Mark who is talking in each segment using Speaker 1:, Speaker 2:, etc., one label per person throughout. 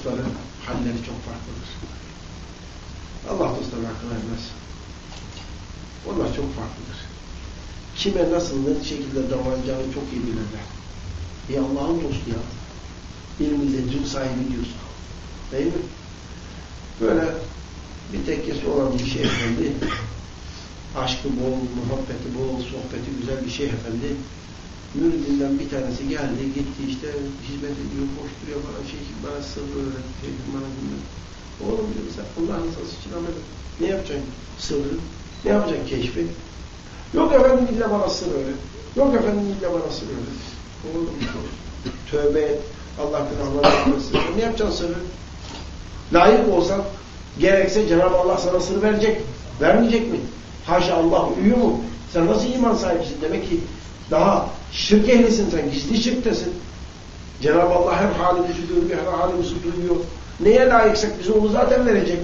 Speaker 1: dostları halleri çok farklıdır. Allah dostlarına akıl vermez. Onlar çok farklıdır. Kime nasıl ne şekilde davranacağını çok iyi bilirler. E Allah'ın dostu ya. İlminde dün sahibi diyorsun. Değil mi? Böyle bir tekkesi olan bir şey efendi, aşkı bol, muhabbeti bol, sohbeti güzel bir şey efendi, müridinden bir tanesi geldi, gitti işte hizmet ediyor, koşturuyor falan, şey bana sır öğret, şey bana bilmem. Oğlum diyor sen Allah'ın rızası için amel Ne yapacaksın sırrı? Ne yapacaksın keşfi? Yok efendim illa bana sır öğret. Yok efendim illa bana sır öğret. Oğlum tövbe et. Allah günahlarını affetsin. Ne yapacaksın sırrı? Layık olsan gerekse Cenab-ı Allah sana sır verecek. Vermeyecek mi? Haşa Allah uyuyor mu? Sen nasıl iman sahibisin? Demek ki daha şirk ehlisin sen. Gizli şirktesin. Cenab-ı Allah her halimizi görüyor, her halimizi duyuyor. Neye layıksak bize onu zaten verecek.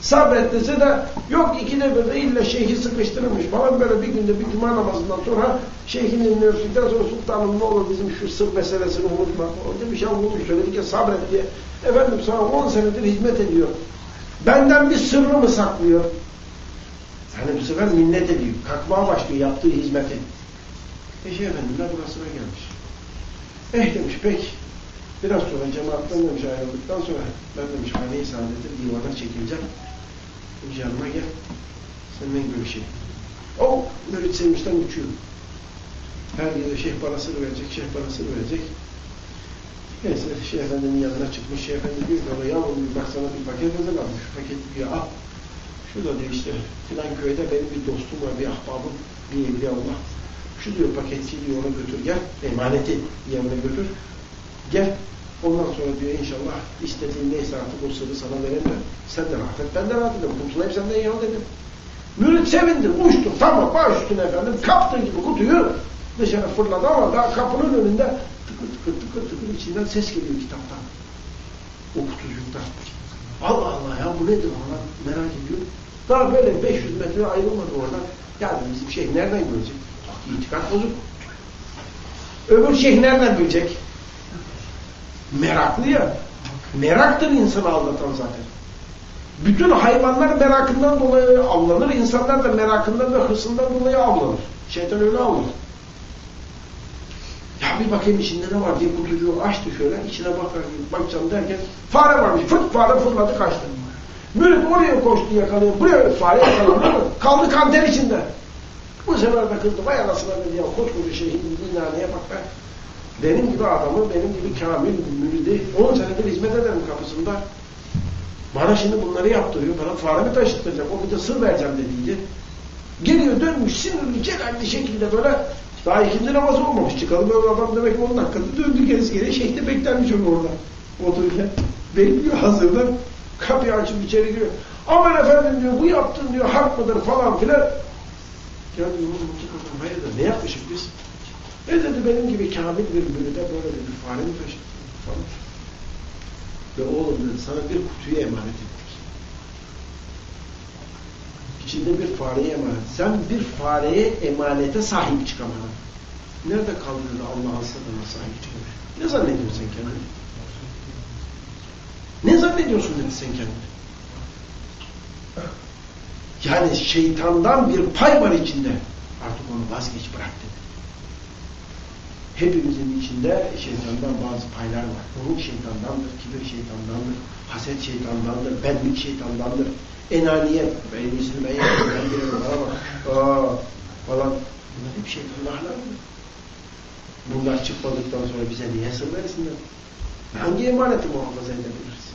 Speaker 1: Sabret dese de yok ikide bir de illa şeyhi sıkıştırılmış falan böyle bir günde bir cuma namazından sonra şeyhin elini öptükten sonra sultanım ne olur bizim şu sır meselesini unutma. O demiş ya unutmuş söyledik ya sabret diye. Efendim sana on senedir hizmet ediyor. Benden bir sırrı mı saklıyor? Yani bu sefer minnet ediyor. Kalkmaya başlıyor yaptığı hizmeti. Eşe efendimler burasına gelmiş. Eh demiş peki. Biraz sonra cemaatten demiş ayrıldıktan sonra ben demiş hane-i saadete divana çekileceğim. Demiş yanıma gel. Seninle görüşeyim. O mürit sevinçten uçuyor. Her yerde şeyh parasını verecek, şeyh parasını verecek. Neyse Şeyh Efendi'nin yanına çıkmış. Şeyh Efendi diyor ki ya bir bak bir paket hazırlanmış. Şu paket diyor al. Şurada diyor işte filan köyde benim bir dostum var, bir ahbabım, bir evliya Allah. Şu diyor paketçi diyor ona götür gel. Emaneti yanına götür. Gel. Ondan sonra diyor inşallah istediğin neyse artık o sırrı sana veremem. Sen de rahat et. Ben de rahat ederim. Kurtulayım senden ya dedim. Mürit sevindi. Uçtu. Tamam baş üstüne efendim. Kaptığı gibi kutuyu dışarı fırladı ama daha kapının önünde tıkır tıkır tıkır tıkır içinden ses geliyor kitaptan. O kutucuktan. Allah Allah ya bu nedir falan merak ediyor. Daha böyle 500 metre ayrılmadı oradan. Yani bizim şeyh nereden görecek? İtikat bozuk. Öbür şeyh nereden bilecek? Meraklı ya. Meraktır insanı aldatan zaten. Bütün hayvanlar merakından dolayı avlanır. İnsanlar da merakından ve hırsından dolayı avlanır. Şeytan öyle avlanır. Ya bir bakayım içinde ne var diye kutucuğu açtı şöyle. içine bakar, bakacağım derken fare varmış. Fırt fare fırladı kaçtı. Mürit oraya koştu yakalıyor. Buraya fare yakalandı. Kaldı kanter içinde. Bu sefer de kızdı. Vay anasına dedi ya koskoca şeyhin dinaneye bak ben. Benim gibi adamı, benim gibi kamil müridi 10 senedir hizmet ederim kapısında. Bana şimdi bunları yaptırıyor. Bana fare mi taşıtacak? O bir de sır vereceğim dediydi. Geliyor dönmüş sinirli celalli şekilde böyle daha ikindi namazı olmamış. Çıkalım öyle adam demek ki 10 dakikada döndü gerisi geriye. Şeyh de beklermiş onu orada. Otururken. Bekliyor hazırdan. Kapıyı açıp içeri giriyor. Aman efendim diyor bu yaptın diyor hak mıdır falan filan. Ya diyor mutlaka hayırdır ne yapmışız biz? E dedi benim gibi kamil bir bürüde böyle bir fare mi falan. Ve oğlum dedi sana bir kutuyu emanet ettik. İçinde bir fareye emanet. Sen bir fareye emanete sahip çıkamadın. Nerede kaldın Allah'ın sırrına sahip çıkmış? Ne zannediyorsun sen kendini? Ne zannediyorsun dedi sen kendini? Yani şeytandan bir pay var içinde. Artık onu vazgeç bırak dedi. Hepimizin içinde şeytandan bazı paylar var. Ruh şeytandandır, kibir şeytandandır, haset şeytandandır, benlik şeytandandır, enaniyet, ben yapayım, ben bilemem ama aa, falan. Bunlar hep şeytanın ahlakı. Bunlar çıkmadıktan sonra bize niye sır versinler? Hangi emaneti muhafaza edebiliriz?